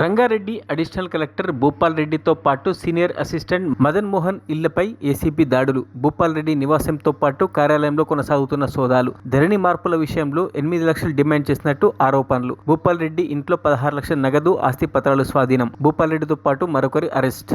Rangareddy additional collector Bhupal రెడ్డితో పాటు senior assistant Madan Mohan ఇళ్ళపై ఏసీపీ దాడులు. భూపాల్ రెడ్డి నివాసంతో పాటు కార్యాలయంలో కొనసాగుతున్న సోదాలు. ధరణి మార్పుల విషయంలో ఎనిమిది లక్షలు డిమాండ్ చేసినట్టు ఆరోపణలు. భూపాల్ రెడ్డి ఇంట్లో పదహారు లక్షల నగదు ఆస్తి పత్రాలు స్వాధీనం. భూపాల్ రెడ్డితో పాటు మరొకరి అరెస్ట్.